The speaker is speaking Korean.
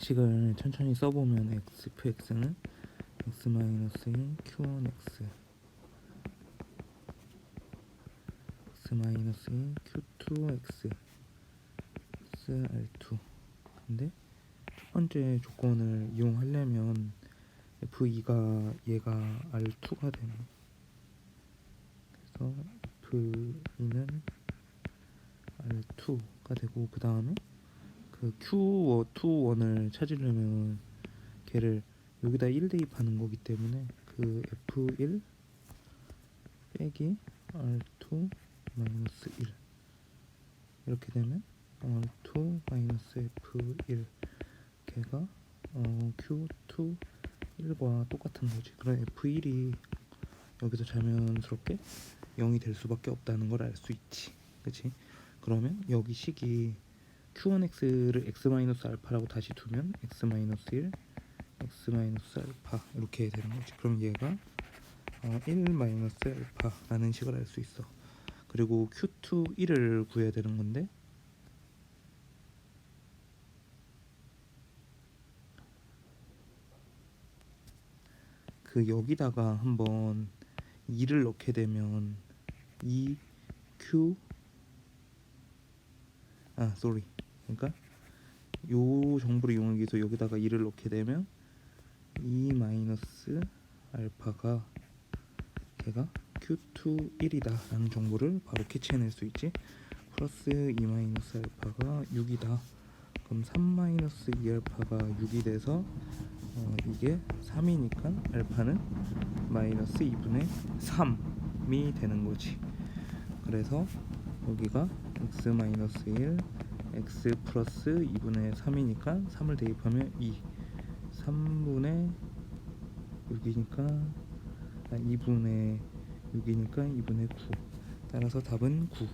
식을 천천히 써보면 xfx는 x-1 q1x x-1 q2x xr2 근데 첫 번째 조건을 이용하려면 f2가 얘가 r2가 되는. 그래서 f2는 r2가 되고 그 다음에 그 q2원을 찾으려면 걔를 여기다 1 대입하는 거기 때문에 그 f1 빼기 r2 마이너스 1 이렇게 되면 r2 마이너스 f1 걔가 어, q2 1과 똑같은 거지. 그럼 f1이 여기서 자연스럽게 0이 될 수밖에 없다는 걸 알 수 있지. 그치? 그러면 여기 식이 q1x를 x-알파라고 다시 두면 x-1 x-알파 이렇게 되는 거지. 그럼 얘가 어, 1-알파라는 식을 알 수 있어. 그리고 q2 1을 구해야 되는 건데 그 여기다가 한번 2를 넣게 되면 2 q 아 sorry 그러니까 요 정보를 이용하기 위해서 여기다가 2를 넣게 되면 2 마이너스 알파가 걔가 q2 1이다 라는 정보를 바로 캐치해낼 수 있지. 플러스 2 마이너스 알파가 6이다. 그럼 3 마이너스 2 알파가 6이 돼서 어, 이게 3이니까 알파는 마이너스 2분의 3이 되는 거지. 그래서 여기가 x 마이너스 1 x 플러스 2분의 3이니까 3을 대입하면 2 3분의 6이니까 아, 2분의 6이니까 2분의 9 따라서 답은 9